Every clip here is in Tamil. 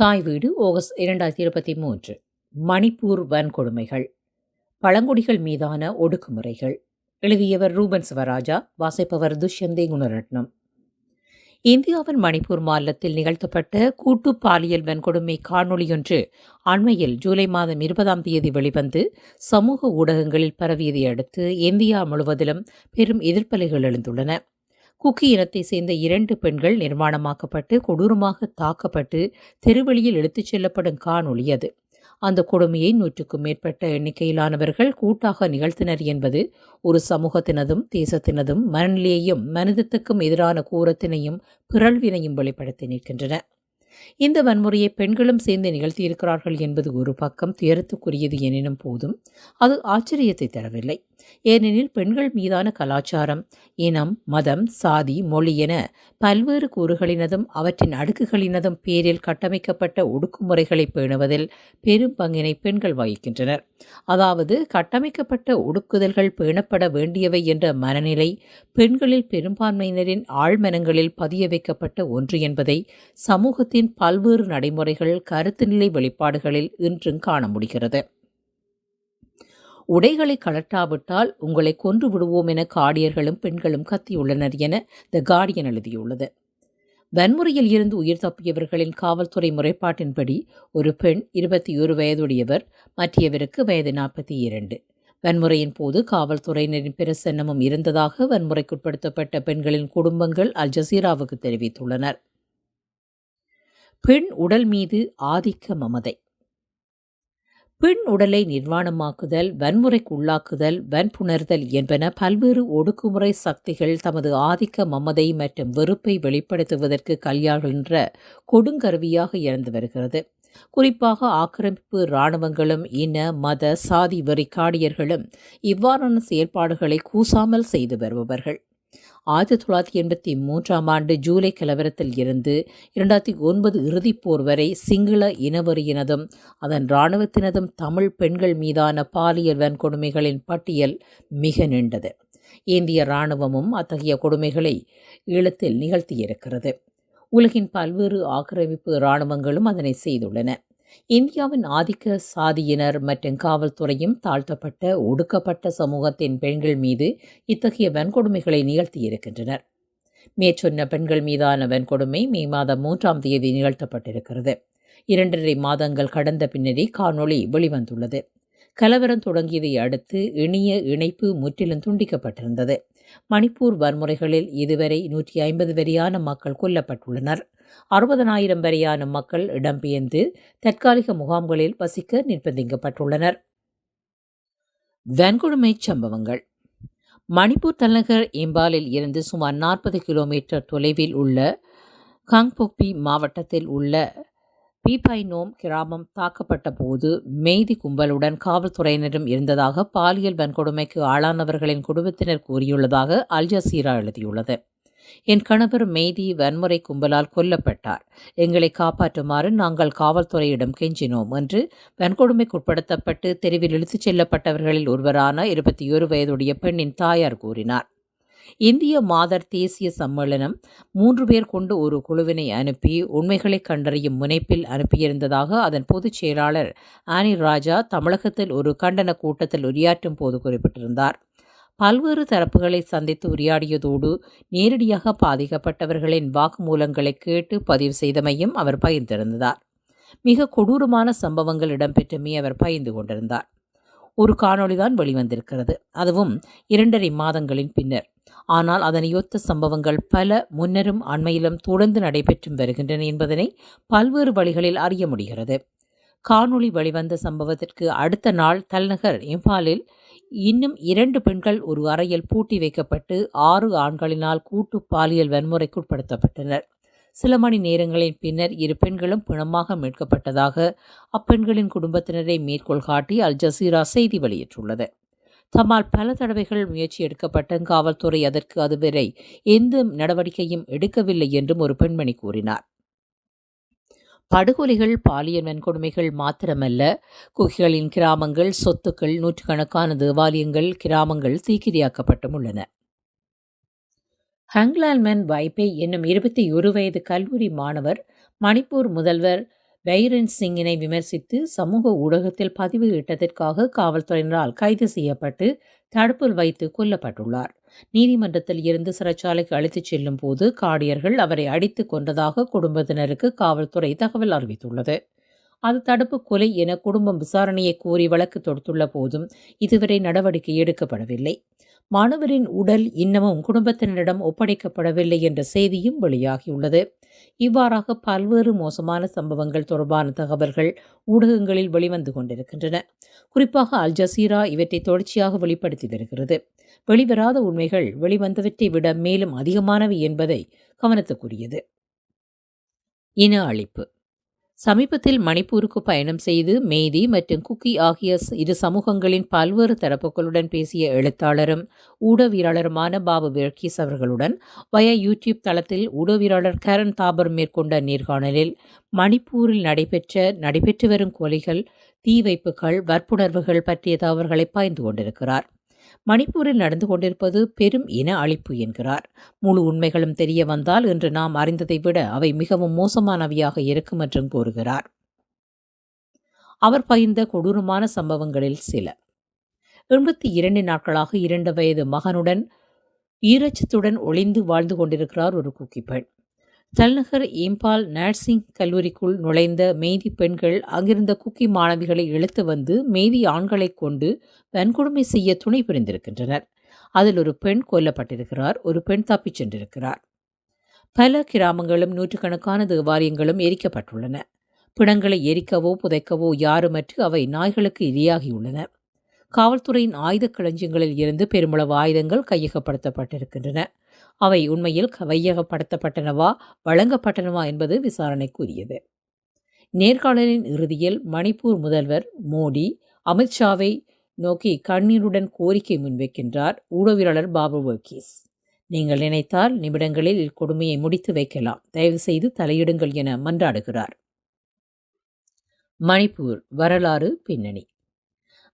தாய் வீடு ஆகஸ்ட் இரண்டாயிரத்தி இருபத்தி மூன்று. மணிப்பூர் வன்கொடுமைகள். பழங்குடிகள் மீதான ஒடுக்குமுறைகள். எழுதியவர் ரூபன் சிவராஜா வாசிப்பவர் துஷ்யந்தே குணரட்னம் இந்தியாவின் மணிப்பூர் மாநிலத்தில் நிகழ்த்தப்பட்ட கூட்டு பாலியல் வன்கொடுமை காணொளியொன்று அண்மையில் ஜூலை மாதம் இருபதாம் தேதி வெளிவந்து சமூக ஊடகங்களில் பரவியதை அடுத்து இந்தியா முழுவதிலும் பெரும் எதிர்ப்பலைகள் எழுந்துள்ளன. குக்கி இனத்தை சேர்ந்த இரண்டு பெண்கள் நிர்மாணமாக்கப்பட்டு கொடூரமாக தாக்கப்பட்டு தெருவெளியில் எடுத்துச் செல்லப்படும் காணொளி அது. அந்த கொடுமையை நூற்றுக்கும் மேற்பட்ட எண்ணிக்கையிலானவர்கள் கூட்டாக நிகழ்த்தினர் என்பது ஒரு சமூகத்தினதும் தேசத்தினதும் மனநிலையையும் மனிதத்துக்கும் எதிரான கூரத்தினையும் பிறழ்வினையும் வெளிப்படுத்தி நிற்கின்றன. இந்த வன்முறையை பெண்களும் சேர்ந்து நிகழ்த்தியிருக்கிறார்கள் என்பது ஒரு பக்கம் துயரத்துக்குரியது எனினும் போதும் அது ஆச்சரியத்தை தரவில்லை. ஏனெனில் பெண்கள் மீதான கலாச்சாரம் இனம் மதம் சாதி மொழி என பல்வேறு கூறுகளினதும் அவற்றின் அடுக்குகளினதும் பேரில் கட்டமைக்கப்பட்ட ஒடுக்குமுறைகளை பேணுவதில் பெரும் பங்கினை பெண்கள் வகிக்கின்றனர். அதாவது கட்டமைக்கப்பட்ட ஒடுக்குதல்கள் பேணப்பட வேண்டியவை என்ற மனநிலை பெண்களில் பெரும்பான்மையினரின் ஆழ்மனங்களில் பதிய வைக்கப்பட்ட ஒன்று என்பதை சமூகத்தின் பல்வேறு நடைமுறைகள் கருத்து நிலை வெளிப்பாடுகளில் இன்றும் காண முடிகிறது. உடைகளை கலட்டாவிட்டால் உங்களை கொன்று விடுவோம் என காடியர்களும் பெண்களும் கத்தியுள்ளனர் என த கார்டியன் எழுதியுள்ளது. வன்முறையில் இருந்து உயிர் தப்பியவர்களின் காவல்துறை முறைப்பாட்டின்படி ஒரு பெண் இருபத்தி ஒரு வயதுடையவர் மற்றவருக்கு வயது நாற்பத்தி இரண்டு வன்முறையின் போது காவல்துறையினரின் பிரசன்னமும் இருந்ததாக வன்முறைக்குட்படுத்தப்பட்ட பெண்களின் குடும்பங்கள் அல் ஜசீராவுக்கு தெரிவித்துள்ளனர். பெண் உடல் மீது ஆதிக்க மமதை. பெண் உடலை நிர்வாணமாக்குதல் வன்முறைக்கு உள்ளாக்குதல் வன்புணர்தல் என்பன பல்வேறு ஒடுக்குமுறை சக்திகள் தமது ஆதிக்க மமதை மற்றும் வெறுப்பை வெளிப்படுத்துவதற்கு கையாள்கின்ற கொடுங்கருவியாக இறந்து வருகிறது. குறிப்பாக ஆக்கிரமிப்பு இராணுவங்களும் இன மத சாதி வெறி காடியர்களும் இவ்வாறான செயல்பாடுகளை கூசாமல் செய்து வருபவர்கள். ஆயிரத்தி தொள்ளாயிரத்தி எண்பத்தி மூன்றாம் ஆண்டு ஜூலை கலவரத்தில் இருந்து இரண்டாயிரத்தி ஒன்பது இறுதிப்போர் வரை சிங்கள இனவரியினதும் அதன் இராணுவத்தினதும் தமிழ் பெண்கள் மீதான பாலியல் வன்கொடுமைகளின் பட்டியல் மிக நீண்டது. இந்திய இராணுவமும் அத்தகைய கொடுமைகளை ஈழத்தில் நிகழ்த்தியிருக்கிறது. உலகின் பல்வேறு ஆக்கிரமிப்பு இராணுவங்களும் அதனை செய்துள்ளன. இந்தியாவின் ஆதிக்க சாதியினர் மற்றும் காவல்துறையும் தாழ்த்தப்பட்ட ஒடுக்கப்பட்ட சமூகத்தின் பெண்கள் மீது இத்தகைய வன்கொடுமைகளை நிகழ்த்தியிருக்கின்றனர். மேற்சொன்ன பெண்கள் மீதான வன்கொடுமை மே மாதம் மூன்றாம் தேதி நிகழ்த்தப்பட்டிருக்கிறது. இரண்டரை மாதங்கள் கடந்த பின்னரே காணொளி வெளிவந்துள்ளது. கலவரம் தொடங்கியதை அடுத்து இணைய இணைப்பு முற்றிலும் துண்டிக்கப்பட்டிருந்தது. மணிப்பூர் வன்முறைகளில் இதுவரை நூற்றி ஐம்பது வரையான மக்கள் கொல்லப்பட்டுள்ளனர். அறுபதனாயிரம் வரையான மக்கள் இடம்பெயர்ந்து தற்காலிக முகாம்களில் வசிக்க நிர்பந்திக்கப்பட்டுள்ளனர். வன்கொடுமை சம்பவங்கள். மணிப்பூர் தலைநகர் இம்பாலில் இருந்து சுமார் நாற்பது கிலோமீட்டர் தொலைவில் உள்ள காங்போக்பி மாவட்டத்தில் உள்ள பீபைனோம் கிராமம் தாக்கப்பட்ட போது மெய்தி கும்பலுடன் காவல்துறையினரும் இருந்ததாக பாலியல் வன்கொடுமைக்கு ஆளானவர்களின் குடும்பத்தினர் கூறியுள்ளதாக அல் ஜசீரா எழுதியுள்ளது. என் கணவர் மெய்தி வன்முறை கும்பலால் கொல்லப்பட்டார். எங்களை காப்பாற்றுமாறு நாங்கள் காவல்துறையிடம் கெஞ்சினோம் என்று வன்கொடுமைக்குட்படுத்தப்பட்டு தெருவில் இழுத்துச் செல்லப்பட்டவர்களில் ஒருவரான இருபத்தி ஒரு வயதுடைய பெண்ணின் தாயார் கூறினார். இந்திய மாதர் தேசிய சம்மேளனம் மூன்று பேர் கொண்டு ஒரு குழுவினை அனுப்பி உண்மைகளை கண்டறியும் முனைப்பில் அனுப்பியிருந்ததாக அதன் பொதுச் செயலாளர் ஆனி ராஜா தமிழகத்தில் ஒரு கண்டன கூட்டத்தில் உரையாற்றும் போது குறிப்பிட்டிருந்தார். பல்வேறு தரப்புகளை சந்தித்து உரையாடியதோடு நேரடியாக பாதிக்கப்பட்டவர்களின் வாக்குமூலங்களை கேட்டு பதிவு செய்தமையும் அவர் பகிர்ந்திருந்தார். மிக கொடூரமான சம்பவங்கள் இடம்பெற்றுமே அவர் பகிர்ந்து கொண்டிருந்தார். ஒரு காணொளிதான் வெளிவந்திருக்கிறது. அதுவும் இரண்டரை மாதங்களின் பின்னர். ஆனால் அதனையொத்த சம்பவங்கள் பல முன்னரும் அண்மையிலும் தொடர்ந்து நடைபெற்றும் வருகின்றன என்பதனை பல்வேறு வழிகளில் அறிய முடிகிறது. காணொளி வெளிவந்த சம்பவத்திற்கு அடுத்த நாள் தலைநகர் இம்பாலில் இன்னும் இரண்டு பெண்கள் ஒரு அறையில் பூட்டி வைக்கப்பட்டு ஆறு ஆண்களினால் கூட்டு பாலியல் வன்முறைக்குட்படுத்தப்பட்டனர். சில மணி நேரங்களின் பின்னர் இரு பெண்களும் பிணமாக மீட்கப்பட்டதாக அப்பெண்களின் குடும்பத்தினரை மேற்கோள் காட்டி அல் ஜசீரா செய்தி வெளியிட்டுள்ளது. தம்மால் பல தடவைகள் முயற்சி எடுக்கப்பட்ட காவல்துறை அதற்கு அதுவரை எந்த நடவடிக்கையும் எடுக்கவில்லை என்றும் ஒரு பெண்மணி கூறினார். படுகொலைகள் பாலியல் வன்கொடுமைகள் மாத்திரமல்ல. குகிகளின் கிராமங்கள் சொத்துக்கள் நூற்றுக்கணக்கான தேவாலயங்கள் கிராமங்கள் தீக்கிரியாக்கப்பட்டும் உள்ளன. ஹங்லால்மன் வைப்பே என்னும் இருபத்தி ஒரு வயது கல்லூரி மாணவர் மணிப்பூர் முதல்வர் பைரன் சிங்கினை விமர்சித்து சமூக ஊடகத்தில் பதிவு இட்டதற்காக காவல்துறையினரால் கைது செய்யப்பட்டு தடுப்பில் வைத்து கொல்லப்பட்டுள்ளார். நீதிமன்றத்தில் இருந்து சிறைச்சாலைக்கு அழைத்துச் செல்லும் போது காடியர்கள் அவரை அடித்து கொண்டதாக குடும்பத்தினருக்கு காவல்துறை தகவல் அறிவித்துள்ளது. அது தடுப்பு கொலை என குடும்பம் விசாரணையை கோரி வழக்கு தொடுத்துள்ள போதும் இதுவரை நடவடிக்கை எடுக்கப்படவில்லை. மாணவரின் உடல் இன்னமும் குடும்பத்தினரிடம் ஒப்படைக்கப்படவில்லை என்ற செய்தியும் வெளியாகியுள்ளது. இவ்வாறாக பல்வேறு மோசமான சம்பவங்கள் தொடர்பான தகவல்கள் ஊடகங்களில் வெளிவந்து கொண்டிருக்கின்றன. குறிப்பாக அல் ஜசீரா இவற்றை தொடர்ச்சியாக வெளிப்படுத்தி வருகிறது. வெளிவராத உண்மைகள் வெளிவந்தவற்றை விட மேலும் அதிகமானவை என்பதை கவனத்துக்குரியது. இன அழிப்பு. சமீபத்தில் மணிப்பூருக்கு பயணம் செய்து மேதி மற்றும் குக்கி ஆகிய இரு சமூகங்களின் பல்வேறு தரப்புகளுடன் பேசிய எழுத்தாளரும் ஊடகவியலாளருமான பாபு வெர்கீஸ் அவர்களுடன் வய யூடியூப் தளத்தில் ஊடகவியலாளர் கரண் தாபர் மேற்கொண்ட நேர்காணலில் மணிப்பூரில் நடைபெற்ற நடைபெற்று வரும் கொலைகள் தீ வைப்புகள் வற்புணர்வுகள் பற்றிய தவறுகளை பாய்ந்து கொண்டிருக்கிறார். மணிப்பூரில் நடந்து கொண்டிருப்பது பெரும் இன அழிப்பு என்கிறார். முழு உண்மைகளும் தெரிய வந்தால் இன்று நாம் அறிந்ததை விட அவை மிகவும் மோசமானவையாக இருக்கும் என்றும் கூறுகிறார். அவர் பகிர்ந்த கொடூரமான சம்பவங்களில் சில. எண்பத்தி இரண்டு நாட்களாக இரண்டு வயது மகனுடன் ஈரச்சத்துடன் ஒளிந்து வாழ்ந்து கொண்டிருக்கிறார் ஒரு குக்கி பெண். தலைநகர் இம்பால் நர்சிங் கல்லூரிக்குள் நுழைந்த மெய்தி பெண்கள் அங்கிருந்த குக்கி மாணவிகளை இழுத்து வந்து மெய்தி ஆண்களை கொண்டு வன்கொடுமை செய்ய துணை புரிந்திருக்கின்றனர். அதில் ஒரு பெண் கொல்லப்பட்டிருக்கிறார் ஒரு பெண் தப்பிச் சென்றிருக்கிறார். பல கிராமங்களும் நூற்றுக்கணக்கான தேவாலயங்களும் எரிக்கப்பட்டுள்ளன. பிணங்களை எரிக்கவோ புதைக்கவோ யாருமற்று அவை நாய்களுக்கு இரையாகியுள்ளன காவல்துறையின் ஆயுத களஞ்சியங்களில் இருந்து பெருமளவு ஆயுதங்கள் கையகப்படுத்தப்பட்டிருக்கின்றன. அவை உண்மையில் கையகப்படுத்தப்பட்டனவா வழங்கப்பட்டனவா என்பது விசாரணைக்குரியது. நேர்காணலின் இறுதியில் மணிப்பூர் முதல்வர் மோடி அமித்ஷாவை நோக்கி கண்ணீருடன் கோரிக்கை முன்வைக்கின்றார் ஊடகவியலாளர் பாபு வர்கீஸ் நீங்கள் நினைத்தால் நிமிடங்களில் இக்கொடுமையை முடித்து வைக்கலாம். தயவு செய்து தலையிடுங்கள் என மன்றாடுகிறார். மணிப்பூர் வரலாறு பின்னணி.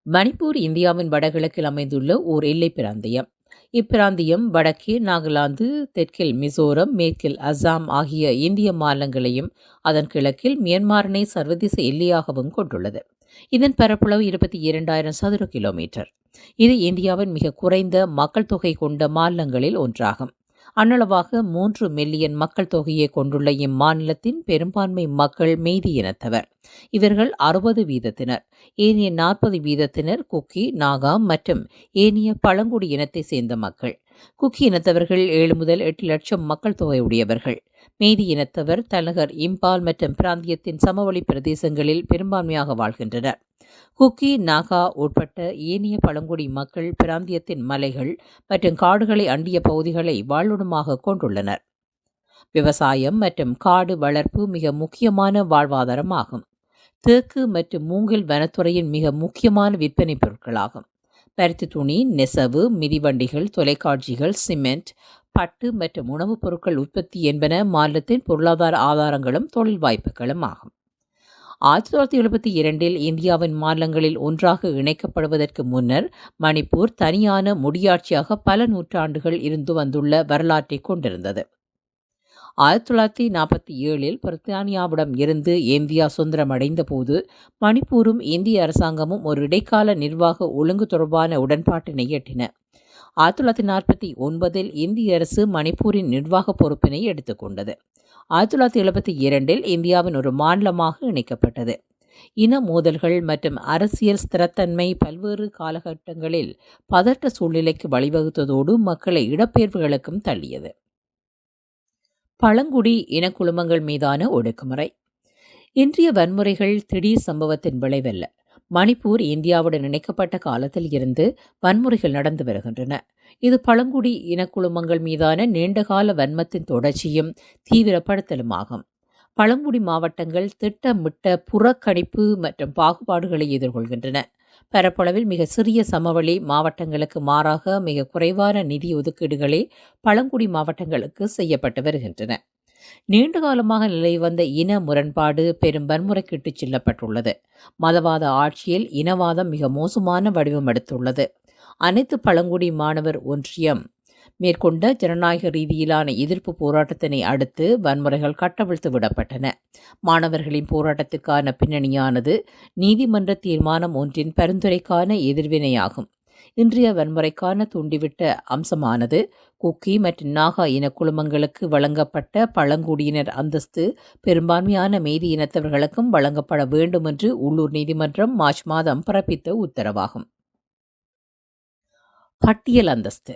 மணிப்பூர் இந்தியாவின் வடகிழக்கில் அமைந்துள்ள ஓர் எல்லை பிராந்தியம். இப்பிராந்தியம் வடக்கே நாகாலாந்து தெற்கில் மிசோரம் மேற்கில் அசாம் ஆகிய இந்திய மாநிலங்களையும் அதன் கிழக்கில் மியன்மாரினை சர்வதேச எல்லையாகவும் கொண்டுள்ளது. இதன் பரப்பளவு இருபத்தி இரண்டாயிரம் சதுர கிலோமீட்டர். இது இந்தியாவின் மிக குறைந்த மக்கள் தொகை கொண்ட மாநிலங்களில் ஒன்றாகும். அன்னளவாக மூன்று மில்லியன் மக்கள் தொகையை கொண்டுள்ள இம்மாநிலத்தின் பெரும்பான்மை மக்கள் மேதி இனத்தவர். இவர்கள் அறுபது வீதத்தினர். ஏனைய நாற்பது வீதத்தினர் குக்கி நாகா மற்றும் ஏனைய பழங்குடி இனத்தை சேர்ந்த மக்கள். குக்கி இனத்தவர்கள் ஏழு முதல் எட்டு லட்சம் மக்கள் தொகை உடையவர்கள். மேதி இனத்தவர் தலைநகர் இம்பால் மற்றும் பிராந்தியத்தின் சமவெளி பிரதேசங்களில் பெரும்பான்மையாக வாழ்கின்றனர். குக்கி நாகா உட்பட்ட ஏனைய பழங்குடி மக்கள் பிராந்தியத்தின் மலைகள் மற்றும் காடுகளை அண்டிய பகுதிகளை வாழ்விடமாக கொண்டுள்ளனர். விவசாயம் மற்றும் காடு வளர்ப்பு மிக முக்கியமான வாழ்வாதாரமாகும். தேக்கு மற்றும் மூங்கில் வனத்துறையின் மிக முக்கியமான விற்பனை பொருட்களாகும். பருத்தி துணி நெசவு மிதிவண்டிகள் தொலைக்காட்சிகள் சிமெண்ட் பட்டு மற்றும் உணவுப் பொருட்கள் உற்பத்தி என்பன மாநிலத்தின் பொருளாதார ஆதாரங்களும் தொழில் வாய்ப்புகளும் ஆகும். ஆயிரத்தி தொள்ளாயிரத்தி எழுபத்தி இரண்டில் இந்தியாவின் மாநிலங்களில் ஒன்றாக இணைக்கப்படுவதற்கு முன்னர் மணிப்பூர் தனியான முடியாட்சியாக பல நூற்றாண்டுகள் இருந்து வந்துள்ள வரலாற்றை கொண்டிருந்தது. ஆயிரத்தி தொள்ளாயிரத்தி நாற்பத்தி ஏழில் பிரித்தானியாவிடம் இருந்து இந்தியா சுதந்திரமடைந்த போது மணிப்பூரும் இந்திய அரசாங்கமும் ஒரு இடைக்கால நிர்வாக ஒழுங்கு தொடர்பான உடன்பாட்டினை எட்டின. ஆயிரத்தி தொள்ளாயிரத்தி நாற்பத்தி ஒன்பதில் இந்திய அரசு மணிப்பூரின் நிர்வாக பொறுப்பினை எடுத்துக்கொண்டது. ஆயிரத்தி தொள்ளாயிரத்தி எழுபத்தி இரண்டில் இந்தியாவின் ஒரு மாநிலமாக இணைக்கப்பட்டது. இன மோதல்கள் மற்றும் அரசியல் ஸ்திரத்தன்மை பல்வேறு காலகட்டங்களில் பதட்ட சூழ்நிலைக்கு வழிவகுத்ததோடு மக்களை இடப்பெயர்வுகளுக்கும் தள்ளியது. பழங்குடி இனக்குழுமங்கள் மீதான ஒடுக்குமுறை. இன்றைய வன்முறைகள் திடீர் சம்பவத்தின் விளைவல்ல. மணிப்பூர் இந்தியாவுடன் இணைக்கப்பட்ட காலத்தில் இருந்து வன்முறைகள் நடந்து வருகின்றன. இது பழங்குடி இனக்குழுமங்கள் மீதான நீண்டகால வன்மத்தின் தொடர்ச்சியும் தீவிரப்படுத்தலுமாகும். பழங்குடி மாவட்டங்கள் திட்டமிட்ட புறக்கணிப்பு மற்றும் பாகுபாடுகளை எதிர்கொள்கின்றன. பரப்பளவில் மிக சிறிய சமவெளி மாவட்டங்களுக்கு மாறாக மிக குறைவான நிதி ஒதுக்கீடுகளே பழங்குடி மாவட்டங்களுக்கு செய்யப்பட்டு வருகின்றன. நீண்ட காலமாக நிலை வந்த இன முரண்பாடு பெரும் வன்முறைக்கிட்டு செல்லப்பட்டுள்ளது. மதவாத ஆட்சியில் இனவாதம் மிக மோசமான வடிவம் எடுத்துள்ளது. அனைத்து பழங்குடி மாணவர் ஒன்றியம் மேற்கொண்ட ஜனநாயக ரீதியிலான எதிர்ப்பு போராட்டத்தினை அடுத்து வன்முறைகள் கட்டவிழ்த்து விடப்பட்டன. மாணவர்களின் போராட்டத்திற்கான பின்னணியானது நீதிமன்ற தீர்மானம் ஒன்றின் பரிந்துரைக்கான எதிர்வினையாகும். இன்றைய வன்முறைக்கான தூண்டிவிட்ட அம்சமானது குக்கி மற்றும் நாகா இன குழுமங்களுக்கு வழங்கப்பட்ட பழங்குடியினர் அந்தஸ்து பெரும்பான்மையான மேதி இனத்தவர்களுக்கும் வழங்கப்பட வேண்டும் என்று உள்ளூர் நீதிமன்றம் மார்ச் மாதம் பிறப்பித்த உத்தரவாகும். பட்டியல் அந்தஸ்து.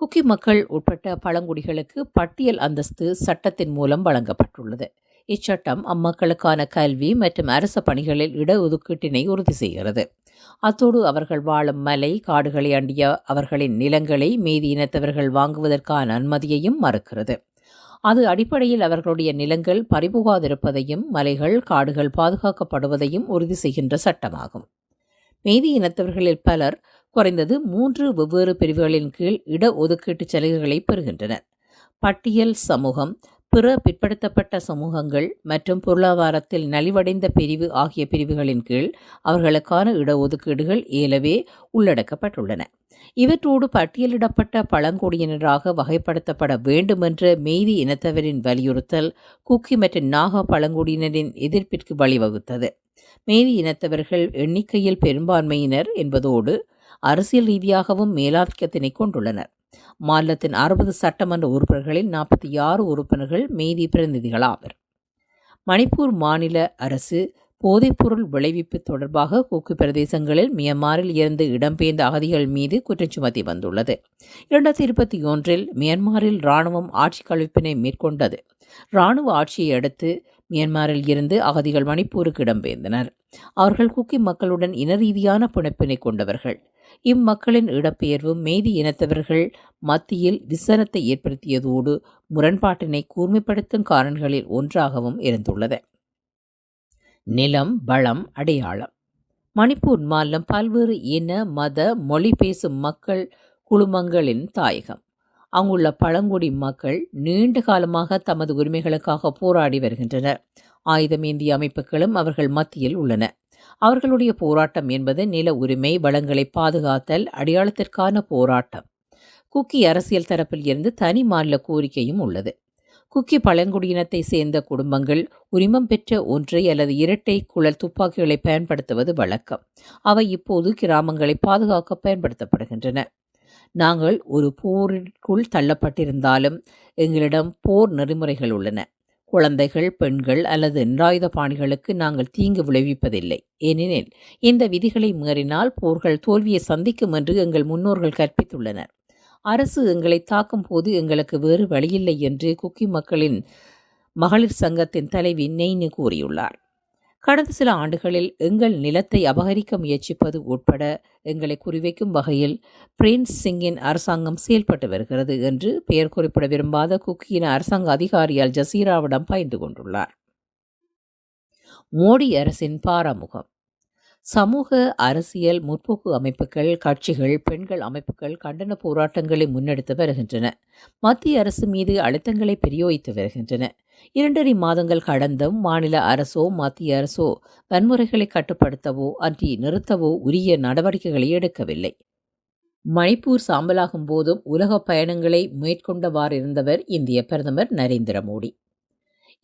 குக்கி மக்கள் உட்பட்ட பழங்குடிகளுக்கு பட்டியல் அந்தஸ்து சட்டத்தின் மூலம் வழங்கப்பட்டுள்ளது. இச்சட்டம் அம்மக்களுக்கான கல்வி மற்றும் அரச பணிகளில் இடஒதுக்கீட்டினை உறுதி செய்கிறது. அத்தோடு அவர்கள் வாழும் மலை காடுகளை அண்டிய அவர்களின் நிலங்களை மீதி இனத்தவர்கள் வாங்குவதற்கான அனுமதியையும் மறுக்கிறது. அது அடிப்படையில் அவர்களுடைய நிலங்கள் பறிபுகாதிருப்பதையும் மலைகள் காடுகள் பாதுகாக்கப்படுவதையும் உறுதி செய்கின்ற சட்டமாகும். மீதி இனத்தவர்களில் பலர் குறைந்தது மூன்று வெவ்வேறு பிரிவுகளின் கீழ் இட ஒதுக்கீட்டு சலுகைகளை பெறுகின்றனர் பட்டியல் சமூகம் பிற பிற்படுத்தப்பட்ட சமூகங்கள் மற்றும் பொருளாதாரத்தில் நலிவடைந்த பிரிவு ஆகிய பிரிவுகளின் கீழ் அவர்களுக்கான இடஒதுக்கீடுகள் ஏலவே உள்ளடக்கப்பட்டுள்ளன. இவற்றோடு பட்டியலிடப்பட்ட பழங்குடியினராக வகைப்படுத்தப்பட வேண்டுமென்ற மெய்தி இனத்தவரின் வலியுறுத்தல் குக்கி மற்றும் நாகா பழங்குடியினரின் எதிர்ப்பிற்கு வழிவகுத்தது. மேரி இனத்தவர்கள் எண்ணிக்கையில் பெரும்பான்மையினர் என்பதோடு அரசியல் ரீதியாகவும் மேலாதிக்கத்தினை கொண்டுள்ளனர். மாநிலத்தின் அறுபது சட்டமன்ற உறுப்பினர்களில் நாற்பத்தி ஆறு உறுப்பினர்கள் மேதி பிரதிநிதிகளாவர். மணிப்பூர் மாநில அரசு போதைப்பொருள் விளைவிப்பு தொடர்பாக கூக்கு பிரதேசங்களில் மியன்மாரில் இருந்து இடம்பெயர்ந்த அகதிகள் மீது குற்றம் சுமத்தி வந்துள்ளது. இரண்டாயிரத்தி இருபத்தி ஒன்றில் மியான்மரில் இராணுவம் ஆட்சி கழிப்பினை மேற்கொண்டது. இராணுவ ஆட்சியை அடுத்து மியான்மரில் இருந்து அகதிகள் மணிப்பூருக்கு இடம்பெயர்ந்தனர். அவர்கள் குக்கி மக்களுடன் இன ரீதியான பிணைப்பினை கொண்டவர்கள். இம்மக்களின் இடப்பெயர்வும் மேதி இனத்தவர்கள் மத்தியில் விசனத்தை ஏற்படுத்தியதோடு முரண்பாட்டினை கூர்மைப்படுத்தும் காரணிகளில் ஒன்றாகவும் இருந்துள்ளது. நிலம் வளம் அடையாளம். மணிப்பூர் மாநிலம் பல்வேறு இன மத மொழி பேசும் மக்கள் குழுமங்களின் தாயகம். அங்குள்ள பழங்குடி மக்கள் நீண்ட காலமாக தமது உரிமைகளுக்காக போராடி வருகின்றனர். ஆயுதமேந்திய அமைப்புகளும் அவர்கள் மத்தியில் உள்ளன. அவர்களுடைய போராட்டம் என்பது நில உரிமை வளங்களை பாதுகாத்தல் அடையாளத்திற்கான போராட்டம். குக்கி அரசியல் தரப்பில் இருந்து தனி மாநில கோரிக்கையும் உள்ளது. குக்கி பழங்குடியினத்தை சேர்ந்த குடும்பங்கள் உரிமம் பெற்ற ஒன்றை அல்லது இரட்டை குழல் துப்பாக்கிகளை பயன்படுத்துவது வழக்கம். அவை இப்போது கிராமங்களை பாதுகாக்க பயன்படுத்தப்படுகின்றன. நாங்கள் ஒரு போரிற்குள் தள்ளப்பட்டிருந்தாலும் எங்களிடம் போர் நெறிமுறைகள் உள்ளன. குழந்தைகள் பெண்கள் அல்லது நிராயுத பாணிகளுக்கு நாங்கள் தீங்கு விளைவிப்பதில்லை. ஏனெனில் இந்த விதிகளை மீறினால் போர்கள் தோல்வியை சந்திக்கும் என்று எங்கள் முன்னோர்கள் கற்பித்துள்ளனர். அரசு எங்களை தாக்கும் போது எங்களுக்கு வேறு வழியில்லை என்று குக்கி மக்களின் மகளிர் சங்கத்தின் தலைவி நெய்னு கூறியுள்ளார் கடந்த சில ஆண்டுகளில் எங்கள் நிலத்தை அபகரிக்க முயற்சிப்பது உட்பட எங்களை குறிவைக்கும் வகையில் பிரின்ஸ் சிங்கின் அரசாங்கம் செயல்பட்டு வருகிறது என்று பெயர் குறிப்பிட விரும்பாத குக்கியின் அரசாங்க அதிகாரியால் ஜசீராவிடம் பயந்து கொண்டுள்ளார். மோடி அரசின் பாராமுகம். சமூக அரசியல் முற்போக்கு அமைப்புகள் கட்சிகள் பெண்கள் அமைப்புகள் கண்டன போராட்டங்களை முன்னெடுத்து வருகின்றன. மத்திய அரசு மீது அழுத்தங்களை பிரயோகித்து வருகின்றன. இரண்டரை மாதங்கள் கடந்தும் மாநில அரசோ மத்திய அரசோ வன்முறைகளை கட்டுப்படுத்தவோ அன்றி நிறுத்தவோ உரிய நடவடிக்கைகளை எடுக்கவில்லை. மணிப்பூர் சாம்பலாகும் போதும் உலக பயணங்களை மேற்கொண்டவாறிருந்தவர் இந்திய பிரதமர் நரேந்திர மோடி.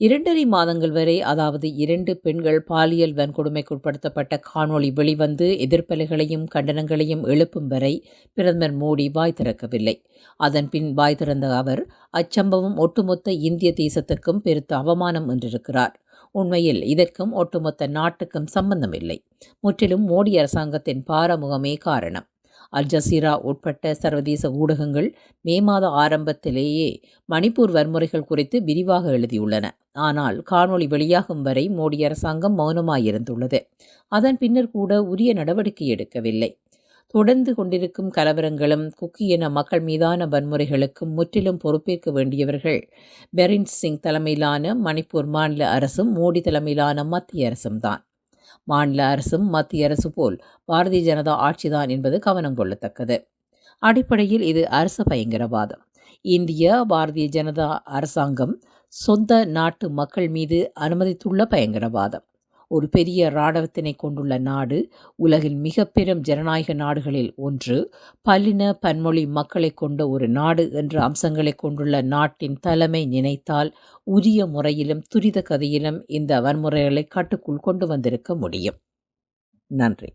இரண்டரை மாதங்கள் வரை அதாவது இரண்டு பெண்கள் பாலியல் வன்கொடுமைக்குட்படுத்தப்பட்ட காணொளி வெளிவந்து எதிர்ப்பலைகளையும் கண்டனங்களையும் எழுப்பும் வரை பிரதமர் மோடி வாய் திறக்கவில்லை. அதன் பின் வாய் திறந்த அவர் அச்சம்பவம் ஒட்டுமொத்த இந்திய தேசத்துக்கும் பெருத்த அவமானம் என்றிருக்கிறார். உண்மையில் இதற்கும் ஒட்டுமொத்த நாட்டுக்கும் சம்பந்தமில்லை. முற்றிலும் மோடி அரசாங்கத்தின் பாரமுகமே காரணம். அல் ஜசீரா உட்பட்ட சர்வதேச ஊடகங்கள் மே மாத ஆரம்பத்திலேயே மணிப்பூர் வன்முறைகள் குறித்து விரிவாக எழுதியுள்ளன. ஆனால் காணொளி வெளியாகும் வரை மோடி அரசாங்கம் மௌனமாயிருந்துள்ளது. அதன் பின்னர் கூட உரிய நடவடிக்கை எடுக்கவில்லை. தொடர்ந்து கொண்டிருக்கும் கலவரங்களும் குக்கி என மக்கள் மீதான வன்முறைகளுக்கும் முற்றிலும் பொறுப்பேற்க வேண்டியவர்கள் பெரின் சிங் தலைமையிலான மணிப்பூர் மாநில அரசும் மோடி தலைமையிலான மத்திய அரசும் தான் மாநில அரசும் மத்திய அரசு போல் பாரதிய ஜனதா ஆட்சிதான் என்பது கவனம் கொள்ளத்தக்கது. அடிப்படையில் இது அரசு பயங்கரவாதம். இந்திய பாரதிய ஜனதா அரசாங்கம் சொந்த நாட்டு மக்கள் மீது அனுமதித்துள்ள பயங்கரவாதம். ஒரு பெரிய இராணுவத்தினை கொண்டுள்ள நாடு உலகின் மிக பெரும் ஜனநாயக நாடுகளில் ஒன்று பல்லின பன்மொழி மக்களை கொண்ட ஒரு நாடு என்ற அம்சங்களை கொண்டுள்ள நாட்டின் தலைமை நினைத்தால் உரிய முறையிலும் துரித கதையிலும் இந்த வன்முறைகளை கட்டுக்குள் கொண்டு வந்திருக்க முடியும். நன்றி.